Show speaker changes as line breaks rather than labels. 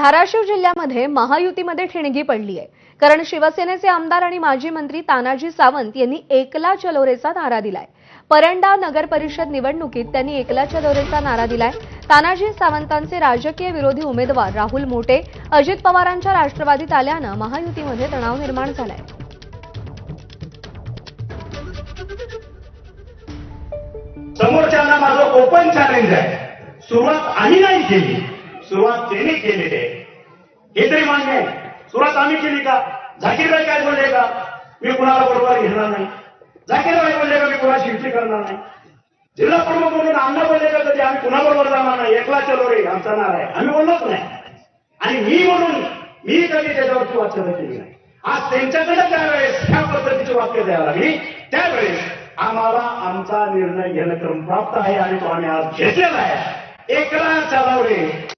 धाराशिव जिल्ह्यामध्ये महायुतीमध्ये ठिणगी पडली आहे. कारण शिवसेनेचे आमदार आणि माजी मंत्री तानाजी सावंत यांनी एकला चलोरेचा नारा दिलाय. परंडा नगर परिषद निवडणुकीत त्यांनी एकला चलोरेचा नारा दिलाय. तानाजी सावंतांचे राजकीय विरोधी उमेदवार राहुल मोटे अजित पवारांच्या राष्ट्रवादीत आल्यानं महायुतीमध्ये तणाव निर्माण झालाय.
समोरच्यांना माझं ओपन चॅलेंज आहे. सुरुवात आम्ही नाही केली. सुरुवात त्यांनी केलेली आहे. हे तरी मान्य आहे. सुरुवात आम्ही केली का? झाकीरबाई काय बोलले का? मी कुणाला बरोबर घेणार नाही. झाकीरबाई बोलले का मी कुणाशी युती करणार नाही? जिल्हा प्रमुख म्हणून अण्णा बोलले का कधी आम्ही कुणाबरोबर जाणार नाही? एकला चलो रे आमचा नार आहे. आम्ही बोललोच नाही. आणि मी म्हणून मी कधी त्याच्यावरची वाच्यता केली नाही. आज त्यांच्याकडे त्यावेळेस ह्या पद्धतीची वाक्य द्यावं लागली. त्यावेळेस आम्हाला आमचा निर्णय घेणं क्रम प्राप्त आहे आणि तो आम्ही आज घेतलेला आहे. एकला चालव रे